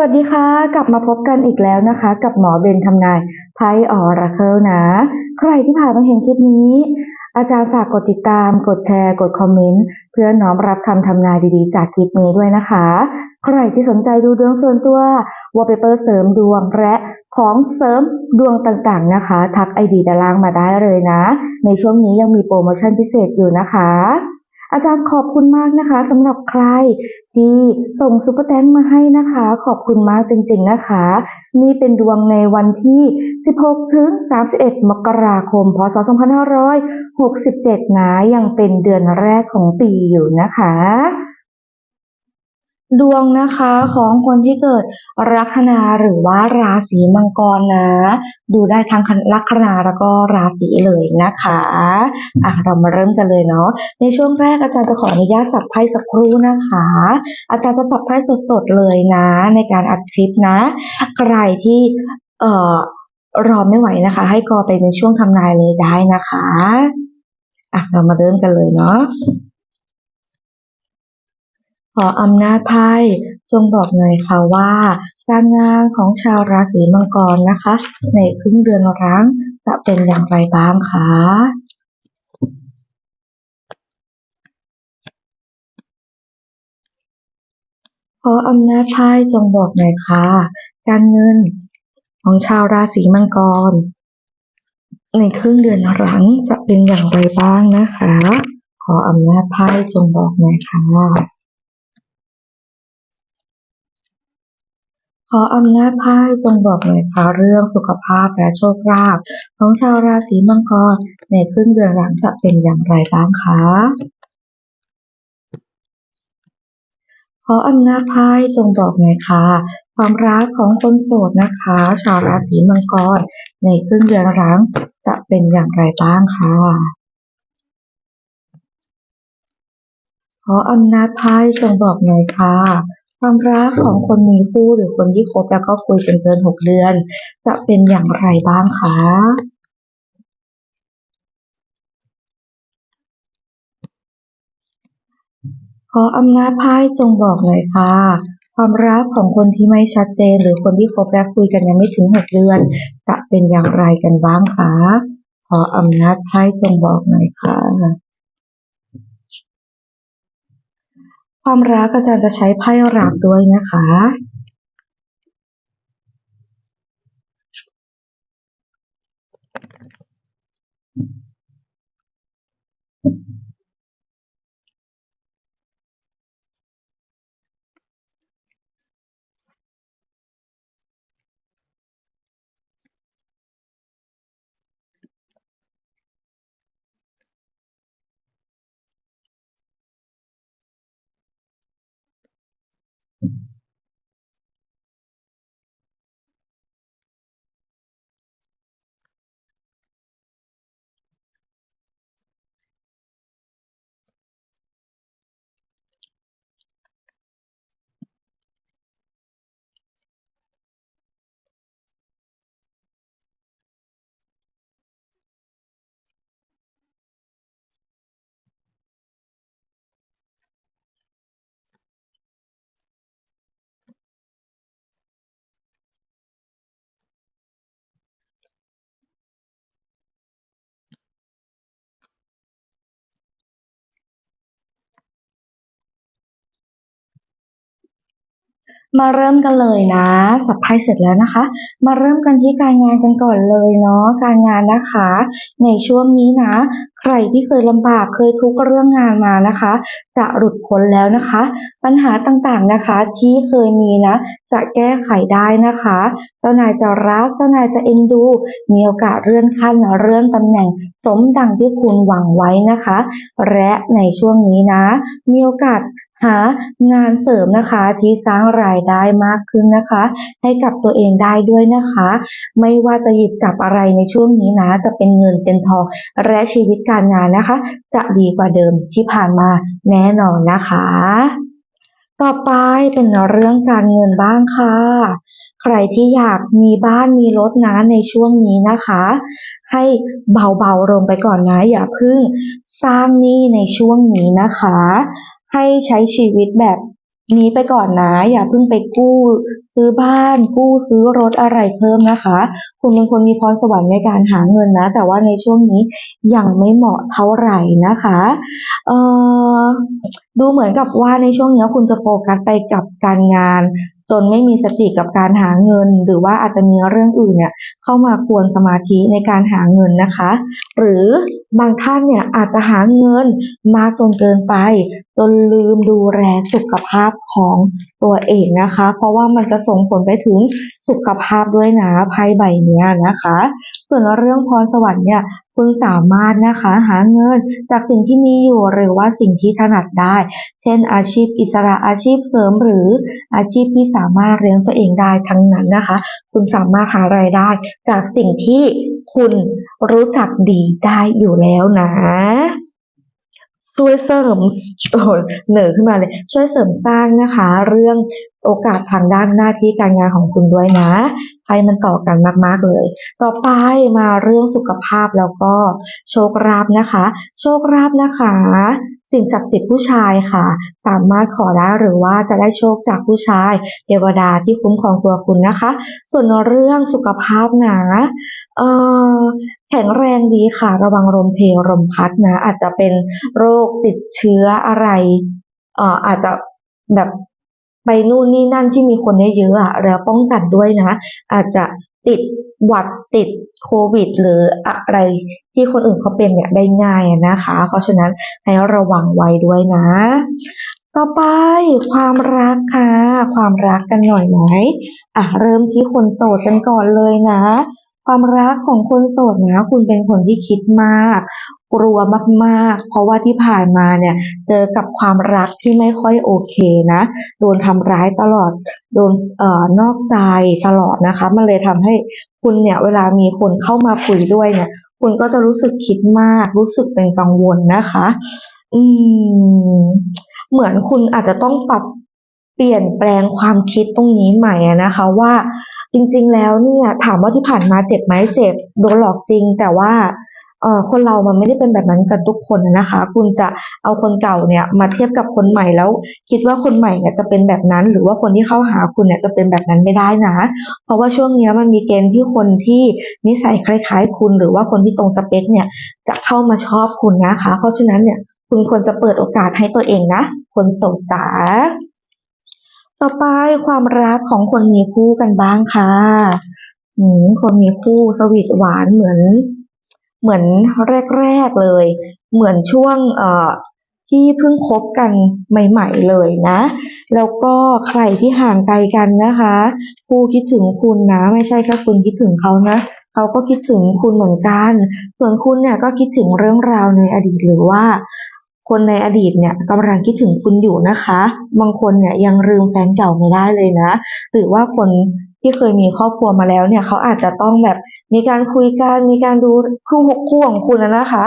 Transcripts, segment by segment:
วัสดีค่ะ กลับมาพบกันอีกแล้วนะคะ กับหมอเบนทำนายไพ่ออราเคิลนะ ใครที่ผ่านมาเห็นคลิปนี้ อาจารย์ฝากกดติดตาม กดแชร์ กดคอมเมนต์ เพื่อน้อมรับคำทำนายดีๆ จากคลิปนี้ด้วยนะคะ ใครที่สนใจดูดวงส่วนตัววอลเปเปอร์เสริมดวงและของเสริมดวงต่างๆนะคะ ทักไอดีด้านล่างมาได้เลยนะ ในช่วงนี้ยังมีโปรโมชั่นพิเศษอยู่นะคะ อาจารย์ขอบคุณมากนะคะสำหรับใครที่ส่งซุปเปอร์แตงมาให้นะคะ ขอบคุณมากจริงๆนะคะ นี่เป็นดวงในวันที่ 16 ถึง 31 มกราคม พศ 2567 นะยังเป็นเดือนแรกของปีอยู่นะคะ ดวงนะคะของคนที่เกิดลัคนาหรือว่าราศีมังกรนะ ดูได้ทั้งลัคนาแล้วก็ราศีเลยนะคะอะเรามาเริ่มกันเลยเนาะในช่วงแรกอาจารย์จะขออนุญาตสับไพ่สักครู่นะคะ อาจารย์จะสับไพ่สดๆเลยนะ ในการอัดคลิปนะใครที่เอ่อรอไม่ไหวนะคะ ให้กอไปในช่วงทำนายเลยได้นะคะอะเรามาเริ่มกันเลยเนาะ ออำนาจไพ่จงบอกหน่อยค่ะว่า การงานของชาวราศีมังกรนะคะ ในครึ่งเดือนรั้งจะเป็นอย่างไรบ้างคะขออำนาจไพ่จงบอกหน่อยค่ะ การเงินของชาวราศีมังกร ในครึ่งเดือนหลังจะเป็นอย่างไรบ้างนะคะ ขออำนาจไพ่จงบอกหน่อยค่ะ ขออำนาจไพ่จงบอกหน่อยค่ะเรื่องสุขภาพและโชคลาภของชาวราศีมังกรในครึ่งเดือนหลังจะเป็นอย่างไรบ้างคะขออำนาจไพ่จงบอกหน่อยค่ะความรักของคนโสดนะคะ ชาวราศีมังกรในครึ่งเดือนหลังจะเป็นอย่างไรบ้างคะขออำนาจไพ่จงบอกหน่อยค่ะ ความรักของคนมีคู่หรือคนที่คบแล้วก็คุยกันเกินหกเดือน จะเป็นอย่างไรบ้างคะขออำนาจไพ่จงบอกหน่อยค่ะ ความรักของคนที่ไม่ชัดเจน หรือคนที่คบและคุยกันยังไม่ถึงหกเดือน จะเป็นอย่างไรกันบ้างคะขออำนาจไพ่จงบอกหน่อยค่ะ ความรักอาจารย์จะใช้ไพ่รักด้วยนะคะ มาเริ่มกันเลยนะ สับไพ่เสร็จแล้วนะคะ มาเริ่มกันที่การงานกันก่อนเลยเนาะ การงานนะคะ ในช่วงนี้นะ ใครที่เคยลำบากเคยทุกข์เรื่องงานมานะคะ จะหลุดพ้นแล้วนะคะ ปัญหาต่างๆนะคะที่เคยมีนะ จะแก้ไขได้นะคะ เจ้านายจะรัก เจ้านายจะเอ็นดู มีโอกาสเลื่อนขั้นเลื่อนตำแหน่งสมดังที่คุณหวังไว้นะคะ และในช่วงนี้นะ มีโอกาส หางานเสริมนะคะที่สร้างรายได้มากขึ้นนะคะ ให้กับตัวเองได้ด้วยนะคะ ไม่ว่าจะหยิบจับอะไรในช่วงนี้นะ จะเป็นเงินเป็นทองและชีวิตการงานนะคะ จะดีกว่าเดิมที่ผ่านมาแน่นอนนะคะ ต่อไปเป็นเรื่องการเงินบ้างค่ะใครที่อยากมีบ้านมีรถนะในช่วงนี้นะคะ ให้เบาๆลงไปก่อนนะอย่าเพิ่งสร้างหนี้ในช่วงนี้นะคะ ให้ใช้ชีวิตแบบนี้ไปก่อนนะ อย่าเพิ่งไปกู้ ซื้อบ้าน กู้ซื้อรถอะไรเพิ่มนะคะ คุณเป็นคนมีพรสวรรค์ในการหาเงินนะ แต่ว่าในช่วงนี้ยังไม่เหมาะเท่าไหร่นะคะ เอ่อ ดูเหมือนกับว่าในช่วงนี้คุณจะโฟกัสไปกับการงาน จนไม่มีสติกับการหาเงิน หรือว่าอาจจะมีเรื่องอื่นเนี่ยเข้ามากวนสมาธิในการหาเงินนะคะ หรือบางท่านเนี่ยอาจจะหาเงินมากจนเกินไป จนลืมดูแลสุขภาพของตัวเองนะคะ เพราะว่ามันจะส่งผลไปถึง สุขภาพด้วยนะไพ่ใบนี้นะคะ ส่วนเรื่องพรสวรรค์เนี่ยคุณสามารถนะคะหาเงินจากสิ่งที่มีอยู่หรือว่าสิ่งที่ถนัดได้ เช่น อาชีพอิสระอาชีพเสริมหรืออาชีพที่สามารถเลี้ยงตัวเองได้ทั้งนั้นนะคะ คุณสามารถหารายได้ จากสิ่งที่คุณรู้จักดีได้อยู่แล้วนะ ช่วยเสริมเหนือขึ้นมาเลย ช่วยเสริมสร้างนะคะ เรื่องโอกาสทางด้านหน้าที่การงานของคุณด้วยนะไพ่มันต่อกันมาก ๆ เลย ต่อไปมาเรื่องสุขภาพแล้วก็โชคลาภนะคะ โชคลาภนะคะ สิ่งศักดิ์สิทธิ์ผู้ชายค่ะ สามารถขอได้หรือว่าจะได้โชคจากผู้ชายเทวดาที่คุ้มครองตัวคุณนะคะ ส่วนเรื่องสุขภาพนะ เออแข็งแรงดีค่ะ ระวังลมเพลลมพัดนะ อาจจะเป็นโรคติดเชื้ออะไร เอ่ออาจจะแบบไปนู่นนี่นั่นที่มีคนเยอะๆอะแล้วป้องกันด้วยนะ อาจจะติดหวัดติดโควิด หรืออะไรที่คนอื่นเขาเป็นเนี่ยได้ง่ายอะนะคะ เพราะฉะนั้นให้ระวังไว้ด้วยนะ ต่อไปความรักค่ะ ความรักกันหน่อยไหมอะเริ่มที่คนโสดกันก่อนเลยนะ ความรักของคนโสดนะ คุณเป็นคนที่คิดมาก กลัวมากๆ เพราะว่าที่ผ่านมาเนี่ย เจอกับความรักที่ไม่ค่อยโอเคนะ โดนทำร้ายตลอด โดนเอ่อนอกใจตลอดนะคะ มันเลยทำให้คุณเนี่ย เวลามีคนเข้ามาคุยด้วยเนี่ย คุณก็จะรู้สึกคิดมาก รู้สึกเป็นกังวลนะคะ อืม เหมือนคุณอาจจะต้องปรับเปลี่ยนแปลงความคิดตรงนี้ใหม่นะคะว่า จริง ๆ แล้วเนี่ยถามว่าที่ผ่านมาเจ็บไหมเจ็บโดนหลอกจริง แต่ว่าเอ่อคนเรามันไม่ได้เป็นแบบนั้นกันทุกคนนะคะ คุณจะเอาคนเก่าเนี่ยมาเทียบกับคนใหม่แล้ว คิดว่าคนใหม่เนี่ยจะเป็นแบบนั้น หรือว่าคนที่เข้าหาคุณเนี่ยจะเป็นแบบนั้นไม่ได้นะ เพราะว่าช่วงนี้มันมีเกณฑ์ที่คนที่นิสัยคล้ายๆ คุณ หรือว่าคนที่ตรงสเปคเนี่ยจะเข้ามาชอบคุณนะคะ เพราะฉะนั้นเนี่ยคุณควรจะเปิดโอกาสให้ตัวเองนะ คนโสดจ๋า ต่อไปความรักของคนมีคู่กันบ้างค่ะอืมคนมีคู่สวีทหวานเหมือน เหมือนแรกๆเลย เหมือนช่วงเอ่อที่เพิ่งคบกันใหม่ ๆเลยนะ แล้วก็ใครที่ห่างไกลกันนะคะคู่คิดถึงคุณนะ ไม่ใช่แค่คุณคิดถึงเขานะเขาก็คิดถึงคุณเหมือนกัน ส่วนคุณเนี่ยก็คิดถึงเรื่องราวในอดีตหรือว่า คนในอดีตเนี่ยกำลังคิดถึงคุณอยู่นะคะ บางคนเนี่ยยังลืมแฟนเก่าไม่ได้เลยนะ หรือว่าคนที่เคยมีครอบครัวมาแล้วเนี่ยเขาอาจจะต้องแบบมีการคุยกันมีการดูคู่หกคู่ของคุณนะคะ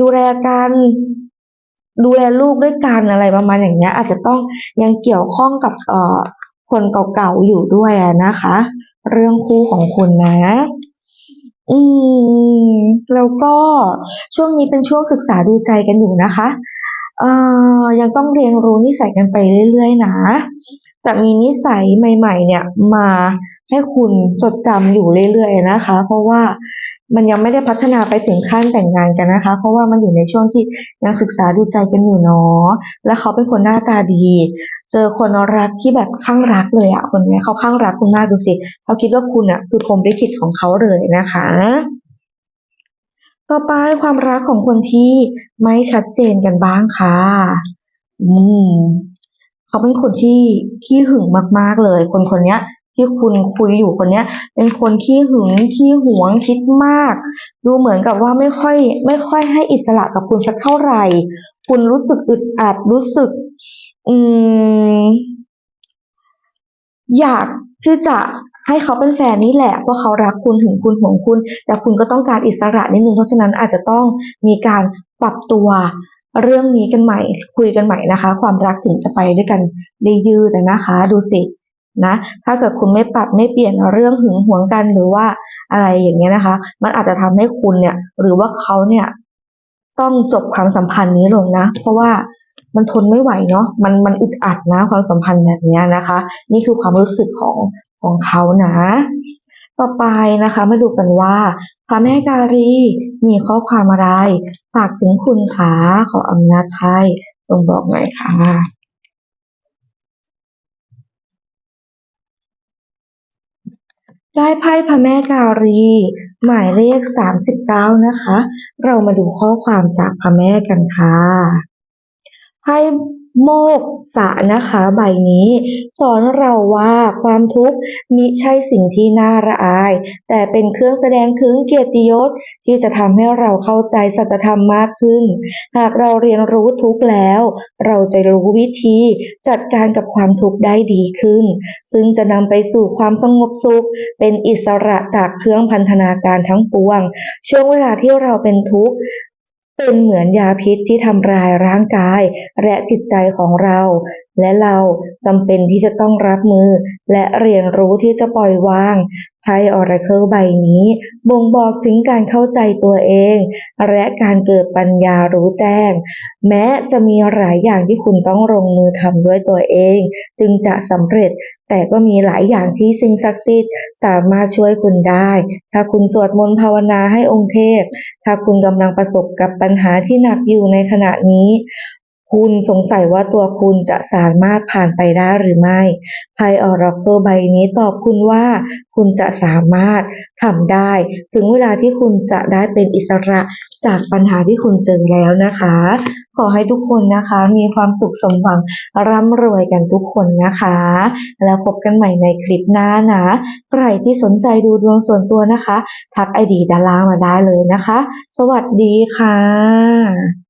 ดูแลกันดูแลลูกด้วยกันอะไรประมาณอย่างเงี้ย อาจจะต้องยังเกี่ยวข้องกับเอ่อคนเก่าๆอยู่ด้วยนะคะ เรื่องคู่ของคุณนะ อืม แล้วก็ช่วงนี้เป็นช่วงศึกษาดูใจกันอยู่นะคะ เอ่อ ยังต้องเรียนรู้นิสัยกันไปเรื่อยๆนะ จะมีนิสัยใหม่ ๆ เนี่ยมาให้คุณจดจำอยู่เรื่อย ๆ นะคะ เพราะว่า มันยังไม่ได้พัฒนาไปถึงขั้นแต่งงานกันนะคะ เพราะว่ามันอยู่ในช่วงที่ยังศึกษาดูใจกันอยู่เนาะแล้วเขาเป็นคนหน้าตาดี เจอคนรักที่แบบคลั่งรักเลยอะคนเนี้ยเขาคลั่งรักคุณมากดูสิเขาคิดว่าคุณอะคือพรมลิขิตของเขาเลยนะคะ ต่อไปความรักของคนที่ไม่ชัดเจนกันบ้างค่ะ อืมเขาเป็นคนที่ขี้หึงมาก ๆเลย คนคนเนี้ย ที่คุณคุยอยู่คนเนี้ย เป็นคนขี้หึงขี้หวงคิดมาก ดูเหมือนกับว่าไม่ค่อย ไม่ค่อยให้อิสระกับคุณสักเท่าไหร่ คุณรู้สึกอึดอัดรู้สึก อืม อยากที่จะให้เขาเป็นแฟนนี่แหละเพราะเขารักคุณหึงคุณหวงคุณ แต่คุณก็ต้องการอิสระนิดนึงเพราะฉะนั้นอาจจะต้องมีการปรับตัวเรื่องนี้กันใหม่ คุยกันใหม่นะคะ ความรักถึงจะไปด้วยกันได้ยืดนะคะ ดูสิ นะถ้าเกิดคุณไม่ปรับไม่เปลี่ยนเรื่องหึงหวงกันหรือว่าอะไรอย่างเงี้ยนะคะ มันอาจจะทำให้คุณเนี่ย หรือว่าเขาเนี่ย ต้องจบความสัมพันธ์นี้ลงนะ เพราะว่ามันทนไม่ไหวเนาะมันมันอึดอัดนะ ความสัมพันธ์แบบเนี้ยนะคะ นี่คือความรู้สึกของของเขานะ ต่อไปนะคะ มาดูกันว่าพระแม่การีมีข้อความอะไรฝากถึงคุณคะขออำนาจใช้จงบอกหน่อยค่ะ ได้ไพ่พระแม่การี หมายเลขสามสิบเก้านะคะ เรามาดูข้อความจากพระแม่กันค่ะไพ่ โมกษะนะคะใบนี้ สอนเราว่าความทุกข์มิใช่สิ่งที่น่าระอาย แต่เป็นเครื่องแสดงถึงเกียรติยศที่จะทำให้เราเข้าใจสัจธรรมมากขึ้น หากเราเรียนรู้ทุกข์แล้ว เราจะรู้วิธีจัดการกับความทุกข์ได้ดีขึ้น ซึ่งจะนำไปสู่ความสงบสุข เป็นอิสระจากเครื่องพันธนาการทั้งปวง ช่วงเวลาที่เราเป็นทุกข์ เป็นเหมือนยาพิษที่ทำลายร่างกายและจิตใจของเราและเราจำเป็นที่จะต้องรับมือ และเรียนรู้ที่จะปล่อยวางไพ่ออราเคิลใบนี้ บ่งบอกถึงการเข้าใจตัวเอง และการเกิดปัญญารู้แจ้ง แม้จะมีหลายอย่างที่คุณต้องลงมือทำด้วยตัวเอง จึงจะสำเร็จ แต่ก็มีหลายอย่างที่สิ่งศักดิ์สิทธิ์สามารถช่วยคุณได้ ถ้าคุณสวดมนต์ภาวนาให้องค์เทพ ถ้าคุณกำลังประสบกับปัญหาที่หนักอยู่ในขณะนี้ คุณสงสัยว่าตัวคุณจะสามารถผ่านไปได้หรือไม่ไพ่ออราเคิลใบนี้ตอบคุณว่า คุณจะสามารถทำได้ ถึงเวลาที่คุณจะได้เป็นอิสระจากปัญหาที่คุณเจอแล้วนะคะ ขอให้ทุกคนนะคะ มีความสุขสมหวังร่ำรวยกันทุกคนนะคะ แล้วพบกันใหม่ในคลิปหน้านะใครที่สนใจดูดวงส่วนตัวนะคะ ทักไอดีด้านล่างมาได้เลยนะคะ สวัสดีค่ะ